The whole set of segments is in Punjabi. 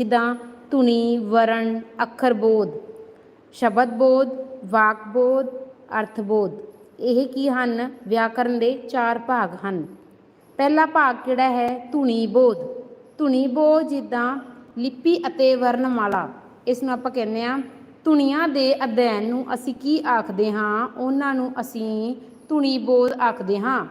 ਜਿੱਦਾਂ ਧੁਨੀ, ਵਰਣ, ਅੱਖਰ ਬੋਧ, ਸ਼ਬਦ ਬੋਧ, ਵਾਕ ਬੋਧ, ਅਰਥ ਬੋਧ, ਇਹ ਕੀ ਹਨ? ਵਿਆਕਰਨ ਦੇ ਚਾਰ ਭਾਗ ਹਨ। ਪਹਿਲਾ ਭਾਗ ਕਿਹੜਾ ਹੈ? ਧੁਨੀ ਬੋਧ। ਧੁਨੀ ਬੋਧ ਜਿੱਦਾਂ ਲਿਪੀ ਅਤੇ ਵਰਣਮਾਲਾ। ਇਸ ਨੂੰ ਆਪਾਂ ਕਹਿੰਦੇ ਆ ਧੁਨੀਆਂ ਦੇ ਅਧਿਐਨ ਨੂੰ ਅਸੀਂ ਕੀ ਆਖਦੇ ਹਾਂ? ਉਹਨਾਂ ਨੂੰ ਅਸੀਂ ਧੁਨੀ ਬੋਧ ਆਖਦੇ ਹਾਂ।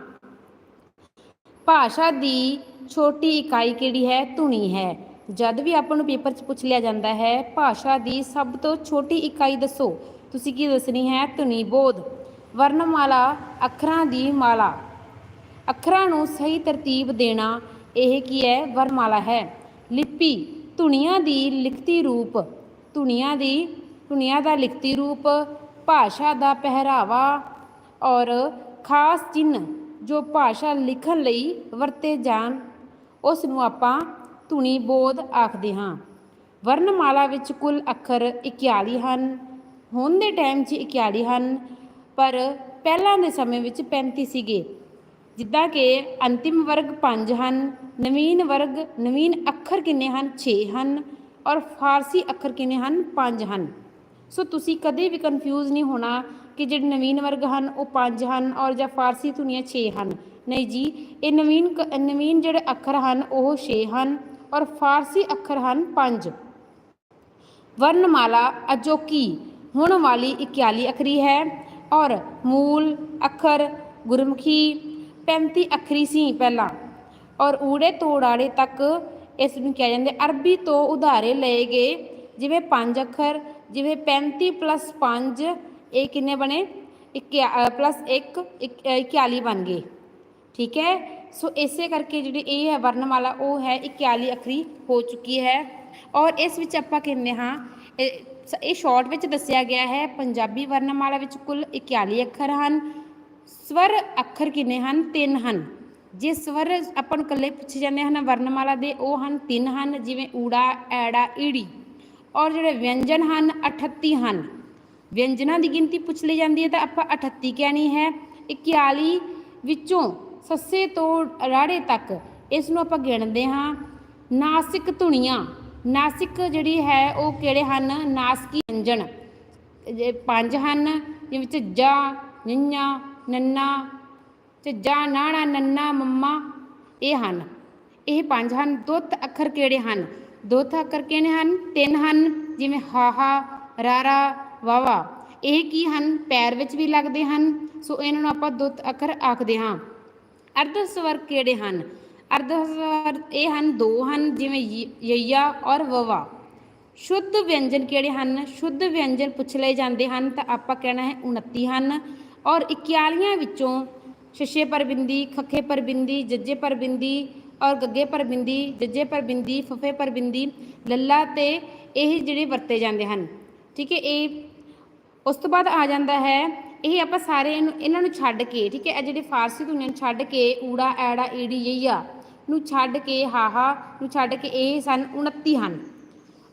ਭਾਸ਼ਾ ਦੀ ਛੋਟੀ ਇਕਾਈ ਕਿਹੜੀ ਹੈ? ਧੁਨੀ ਹੈ। ਜਦ ਵੀ ਆਪਾਂ ਨੂੰ ਪੇਪਰ 'ਚ ਪੁੱਛ ਲਿਆ ਜਾਂਦਾ ਹੈ, ਭਾਸ਼ਾ ਦੀ ਸਭ ਤੋਂ ਛੋਟੀ ਇਕਾਈ ਦੱਸੋ। ਤੁਸੀਂ ਕੀ ਦੱਸਣੀ ਹੈ? ਧੁਨੀ ਬੋਧ। ਵਰਣਮਾਲਾ, ਅੱਖਰਾਂ ਦੀ ਮਾਲਾ। ਅੱਖਰਾਂ ਨੂੰ ਸਹੀ ਤਰਤੀਬ ਦੇਣਾ, ਇਹ ਕੀ ਹੈ? ਵਰਣਮਾਲਾ ਹੈ। ਲਿਪੀ, ਧੁਨੀਆਂ ਦੀ ਲਿਖਤੀ ਰੂਪ। ਧੁਨੀਆਂ ਦੀ, ਧੁਨੀਆਂ ਦਾ ਲਿਖਤੀ ਰੂਪ, ਭਾਸ਼ਾ ਦਾ ਪਹਿਰਾਵਾ ਔਰ ਖਾਸ ਚਿੰਨ੍ਹ ਜੋ ਭਾਸ਼ਾ ਲਿਖਣ ਲਈ ਵਰਤੇ ਜਾਣ। ਉਸ ਨੂੰ ਆਪਾਂ ਧੁਨੀ ਬੋਧ ਆਖਦੇ ਹਾਂ। ਵਰਣਮਾਲਾ ਵਿੱਚ ਕੁੱਲ ਅੱਖਰ 41 ਹਨ। ਹੁਣ ਦੇ ਟਾਈਮ 'ਚ 41 ਹਨ, ਪਰ ਪਹਿਲਾਂ ਦੇ ਸਮੇਂ ਵਿੱਚ 35 ਸੀਗੇ। ਜਿੱਦਾਂ ਕਿ ਅੰਤਿਮ ਵਰਗ 5 ਹਨ, ਨਵੀਨ ਵਰਗ, ਨਵੀਨ ਅੱਖਰ ਕਿੰਨੇ ਹਨ? 6 ਹਨ ਔਰ ਫਾਰਸੀ ਅੱਖਰ ਕਿੰਨੇ ਹਨ? 5 ਹਨ। ਸੋ ਤੁਸੀਂ ਕਦੇ ਵੀ ਕਨਫਿਊਜ਼ ਨਹੀਂ ਹੋਣਾ ਕਿ ਜਿਹੜੇ ਨਵੀਨ ਵਰਗ ਹਨ, ਉਹ 5 ਹਨ ਔਰ ਜਾਂ ਫਾਰਸੀ ਧੁਨੀਆਂ 6 ਹਨ। ਨਹੀਂ ਜੀ, ਇਹ ਨਵੀਨ ਕ- ਨਵੀਨ ਜਿਹੜੇ ਅੱਖਰ ਹਨ, ਉਹ 6 ਹਨ। ਔਰ ਫਾਰਸੀ ਅੱਖਰ ਹਨ 5 ਵਰਣਮਾਲਾ ਅਜੋਕੀ, ਹੁਣ ਵਾਲੀ 41 ਅੱਖਰੀ ਹੈ। ਔਰ ਮੂਲ ਅੱਖਰ ਗੁਰਮੁਖੀ 35 ਅੱਖਰੀ ਸੀ ਪਹਿਲਾਂ। ਔਰ ਊੜੇ ਤੋਂ ਊੜਾੜੇ ਤੱਕ ਇਸ ਨੂੰ ਕਿਹਾ ਜਾਂਦਾ ਅਰਬੀ ਤੋਂ ਉਧਾਰੇ ਲਏ ਗਏ ਜਿਵੇਂ 5 ਅੱਖਰ, ਜਿਵੇਂ 35 5 ਇਹ ਕਿੰਨੇ ਬਣੇ? ਪਲੱਸ 1 41 ਬਣ ਗਏ। ਠੀਕ ਹੈ? ਸੋ ਇਸੇ ਕਰਕੇ ਜਿਹੜੀ ਇਹ ਹੈ ਵਰਣਮਾਲਾ, ਉਹ ਹੈ 41 ਅੱਖਰੀ ਹੋ ਚੁੱਕੀ ਹੈ। ਔਰ ਇਸ ਵਿੱਚ ਆਪਾਂ ਕਹਿੰਦੇ ਹਾਂ, ਇਹ ਸ- ਸ਼ਾਰਟ ਵਿੱਚ ਦੱਸਿਆ ਗਿਆ ਹੈ, ਪੰਜਾਬੀ ਵਰਣਮਾਲਾ ਵਿੱਚ ਕੁੱਲ 41 ਅੱਖਰ ਹਨ। ਸਵਰ ਅੱਖਰ ਕਿੰਨੇ ਹਨ? ਤਿੰਨ ਹਨ। ਜੇ ਸਵਰ ਆਪਾਂ ਨੂੰ ਇਕੱਲੇ ਪੁੱਛੇ ਜਾਂਦੇ ਹਨ, ਵਰਣਮਾਲਾ ਦੇ, ਉਹ ਹਨ ਤਿੰਨ ਹਨ, ਜਿਵੇਂ ਊੜਾ, ਐੜਾ, ਈੜੀ। ਔਰ ਜਿਹੜੇ ਵਿਅੰਜਨ ਹਨ 38 ਹਨ। ਵਿਅੰਜਨਾਂ ਦੀ ਗਿਣਤੀ ਪੁੱਛ ਲਈ ਜਾਂਦੀ ਹੈ ਤਾਂ ਆਪਾਂ 38 ਕਹਿਣੀ ਹੈ। 41 ਵਿੱਚੋਂ ਸੱਸੇ ਤੋਂ ਰਾੜੇ ਤੱਕ ਇਸ ਨੂੰ ਆਪਾਂ ਗਿਣਦੇ ਹਾਂ। ਨਾਸਿਕ ਧੁਨੀਆਂ। ਨਾਸਿਕ ਜਿਹੜੀ ਹੈ ਉਹ ਕਿਹੜੇ ਹਨ? ਨਾਸਕੀ ਵਿਅੰਜਨ। ਪੰਜ ਹਨ, ਜਿਵੇਂ ਝੱਜਾ ਨਿੰਨਾ ਨੰਨਾ ਝੱਜਾ ਨਾਣਾ, ਨੰਨਾ, ਮੰਮਾ, ਇਹ ਹਨ। ਇਹ ਪੰਜ ਹਨ। ਦੁੱਤ ਅੱਖਰ ਕਿਹੜੇ ਹਨ? ਦੁੱਤ ਅੱਖਰ ਕਿਹੜੇ ਹਨ? ਤਿੰਨ ਹਨ, ਜਿਵੇਂ ਹਾਹਾ, ਰਾਰਾ ਵਾਵਾ ਇਹ ਕੀ ਹਨ? ਪੈਰ ਵਿੱਚ ਵੀ ਲੱਗਦੇ ਹਨ। ਸੋ ਇਹਨਾਂ ਨੂੰ ਆਪਾਂ ਦੁੱਤ ਅੱਖਰ ਆਖਦੇ ਹਾਂ। ਅਰਧ ਸਵਰ ਕਿਹੜੇ ਹਨ? ਅਰਧ ਸਵਰ ਇਹ ਹਨ, ਦੋ ਹਨ, ਜਿਵੇਂ ਯ- ਯਈਆ ਔਰ ਵਵਾ। ਸ਼ੁੱਧ ਵਿਅੰਜਨ ਕਿਹੜੇ ਹਨ? ਸ਼ੁੱਧ ਵਿਅੰਜਨ ਪੁੱਛ ਲਏ ਜਾਂਦੇ ਹਨ, ਤਾਂ ਆਪਾਂ ਕਹਿਣਾ ਹੈ 29 ਹਨ। ਔਰ 41 ਵਿੱਚੋਂ ਸ਼ਸ਼ੇ ਪਰਬਿੰਦੀ, ਖੱਖੇ ਪਰ ਜੱਜੇ ਪਰਬਿੰਦੀ ਔਰ ਗੱਗੇ ਪਰਬਿੰਦੀ, ਜੱਜੇ ਪਰਬਿੰਦੀ, ਫਫੇ ਪਰਬਿੰਦੀ, ਲੱਲਾ ਤੇ ਇਹ ਜਿਹੜੇ ਵਰਤੇ ਜਾਂਦੇ ਹਨ। ਠੀਕ ਹੈ, ਇਹ ਉਸ ਤੋਂ ਬਾਅਦ ਆ ਜਾਂਦਾ ਹੈ ਇਹ ਆਪਾਂ ਸਾਰੇ ਇਹਨੂੰ, ਇਹਨਾਂ ਨੂੰ ਛੱਡ ਕੇ, ਠੀਕ ਹੈ, ਇਹ ਜਿਹੜੇ ਫਾਰਸੀ ਧੁਨੀਆਂ ਨੂੰ ਛੱਡ ਕੇ ਊੜਾ, ਐੜਾ, ਈੜੀ, ਯਈਆ ਨੂੰ ਛੱਡ ਕੇ ਹਾਹਾ ਨੂੰ ਛੱਡ ਕੇ ਇਹ ਸਨ 29 ਹਨ।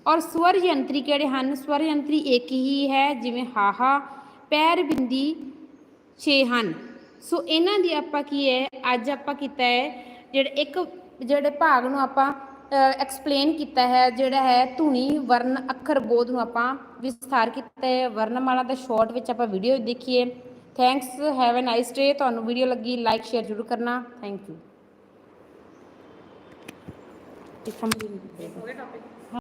ਔਰ ਸਵਰ ਯੰਤਰੀ ਕਿਹੜੇ ਹਨ? ਸਵਰ ਯੰਤਰੀ ਇੱਕ ਹੀ ਹੈ, ਜਿਵੇਂ ਹਾਹਾ, ਪੈਰ ਬਿੰਦੀ 6 ਹਨ। ਸੋ ਇਹਨਾਂ ਦੀ ਆਪਾਂ ਕੀ ਹੈ, ਅੱਜ ਆਪਾਂ ਕੀਤਾ ਹੈ, ਜਿਹੜੇ ਇੱਕ, ਜਿਹੜੇ ਭਾਗ ਨੂੰ ਆਪਾਂ ਐਕਸਪਲੇਨ ਕੀਤਾ ਹੈ, ਜਿਹੜਾ ਹੈ ਧੁਨੀ ਵਰਨ ਅੱਖਰ ਬੋਧ ਨੂੰ ਆਪਾਂ ਵਿਸਥਾਰ ਕੀਤਾ ਹੈ। ਵਰਣਮਾਲਾ ਦਾ ਸ਼ਾਰਟ ਵਿੱਚ ਆਪਾਂ ਵੀਡੀਓ ਦੇਖੀਏ। Thanks have a nice day ਤੁਹਾਨੂੰ ਵੀਡੀਓ ਲੱਗੀ ਲਾਈਕ ਸ਼ੇਅਰ ਜ਼ਰੂਰ ਕਰਨਾ। Thank you